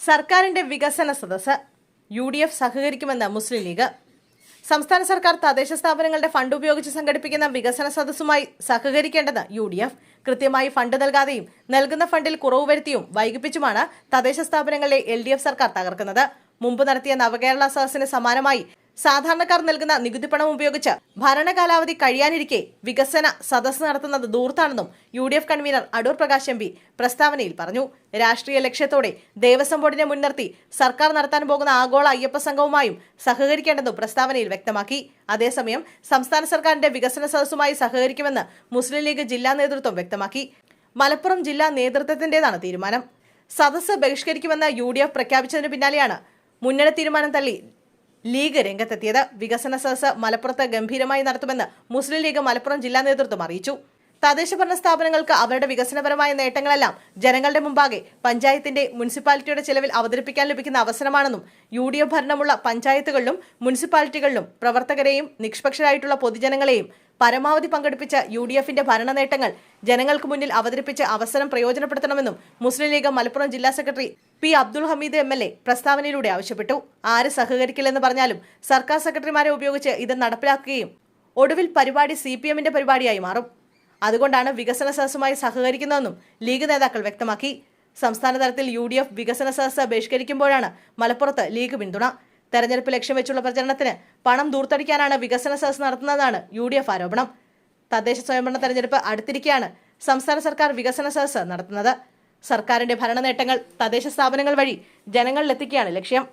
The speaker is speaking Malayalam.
സർക്കാരിന്റെ വികസന സദസ് യു ഡി എഫ് സഹകരിക്കുമെന്ന് മുസ്ലിം ലീഗ്. സംസ്ഥാന സർക്കാർ തദ്ദേശ സ്ഥാപനങ്ങളുടെ ഫണ്ട് ഉപയോഗിച്ച് സംഘടിപ്പിക്കുന്ന വികസന സദസ്സുമായി സഹകരിക്കേണ്ടത് യു ഡി എഫ് കൃത്യമായി ഫണ്ട് നൽകാതെയും നൽകുന്ന ഫണ്ടിൽ കുറവ് വരുത്തിയും വൈകിപ്പിച്ചുമാണ് തദ്ദേശ സ്ഥാപനങ്ങളെ എൽ ഡി എഫ് സർക്കാർ തകർക്കുന്നത്. മുമ്പ് നടത്തിയ നവകേരള സദസ്സിന് സമാനമായി സാധാരണക്കാർ നൽകുന്ന നികുതി പണം ഉപയോഗിച്ച് ഭരണകാലാവധി കഴിയാനിരിക്കെ വികസന സദസ്സ് നടത്തുന്നത് ദൂർത്താണെന്നും U D F convener Adoor Prakash M P പ്രസ്താവനയിൽ പറഞ്ഞു. രാഷ്ട്രീയ ലക്ഷ്യത്തോടെ ദേവസ്വം ബോർഡിനെ മുൻനിർത്തി സർക്കാർ നടത്താൻ പോകുന്ന ആഗോള അയ്യപ്പ സംഘവുമായും സഹകരിക്കേണ്ടെന്നും പ്രസ്താവനയിൽ വ്യക്തമാക്കി. അതേസമയം സംസ്ഥാന സർക്കാരിന്റെ വികസന സദസ്സുമായി സഹകരിക്കുമെന്ന് മുസ്ലിം ലീഗ് ജില്ലാ നേതൃത്വം വ്യക്തമാക്കി. മലപ്പുറം ജില്ലാ നേതൃത്വത്തിന്റേതാണ് തീരുമാനം. സദസ്സ് ബഹിഷ്കരിക്കുമെന്ന് യു ഡി എഫ് പ്രഖ്യാപിച്ചതിന് പിന്നാലെയാണ് മുന്നണി തീരുമാനം തള്ളി ലീഗ് രംഗത്തെത്തിയത്. വികസന സദസ് മലപ്പുറത്ത് ഗംഭീരമായി നടത്തുമെന്ന് മുസ്ലിം ലീഗ് മലപ്പുറം ജില്ലാ നേതൃത്വം അറിയിച്ചു. തദ്ദേശ ഭരണ സ്ഥാപനങ്ങൾക്ക് അവരുടെ വികസനപരമായ നേട്ടങ്ങളെല്ലാം ജനങ്ങളുടെ മുമ്പാകെ പഞ്ചായത്തിന്റെ മുനിസിപ്പാലിറ്റിയുടെ ചെലവിൽ അവതരിപ്പിക്കാൻ ലഭിക്കുന്ന അവസരമാണെന്നും യു ഡി എഫ് ഭരണമുള്ള പഞ്ചായത്തുകളിലും മുനിസിപ്പാലിറ്റികളിലും പ്രവർത്തകരെയും നിഷ്പക്ഷരായിട്ടുള്ള പൊതുജനങ്ങളെയും പരമാവധി പങ്കെടുപ്പിച്ച യു ഡി എഫിന്റെ ഭരണ നേട്ടങ്ങൾ ജനങ്ങൾക്ക് മുന്നിൽ അവതരിപ്പിച്ച് അവസരം പ്രയോജനപ്പെടുത്തണമെന്നും മുസ്ലിം ലീഗ് മലപ്പുറം ജില്ലാ secretary P Abdul Hameed M L A പ്രസ്താവനയിലൂടെ ആവശ്യപ്പെട്ടു. ആര് സഹകരിക്കില്ലെന്ന് പറഞ്ഞാലും സർക്കാർ സെക്രട്ടറിമാരെ ഉപയോഗിച്ച് ഇത് നടപ്പിലാക്കുകയും ഒടുവിൽ പരിപാടി സി പി എമ്മിന്റെ പരിപാടിയായി മാറും. അതുകൊണ്ടാണ് വികസന സദസ്സുമായി സഹകരിക്കുന്നതെന്നും ലീഗ് നേതാക്കൾ വ്യക്തമാക്കി. സംസ്ഥാന തലത്തിൽ യു ഡി എഫ് വികസന സദസ്സ് ബഹിഷ്കരിക്കുമ്പോഴാണ് മലപ്പുറത്ത് ലീഗ് പിന്തുണ. തെരഞ്ഞെടുപ്പ് ലക്ഷ്യം വെച്ചുള്ള പ്രചരണത്തിന് പണം ദൂർത്തടിക്കാനാണ് വികസന സദസ് നടത്തുന്നതാണ് യു ഡി എഫ് ആരോപണം. തദ്ദേശ സ്വയംഭരണ തെരഞ്ഞെടുപ്പ് അടുത്തിരിക്കെയാണ് സംസ്ഥാന സർക്കാർ വികസന സദസ് നടത്തുന്നത്. സർക്കാരിന്റെ ഭരണ നേട്ടങ്ങൾ തദ്ദേശ സ്ഥാപനങ്ങൾ വഴി ജനങ്ങളിലെത്തിക്കുകയാണ് ലക്ഷ്യം.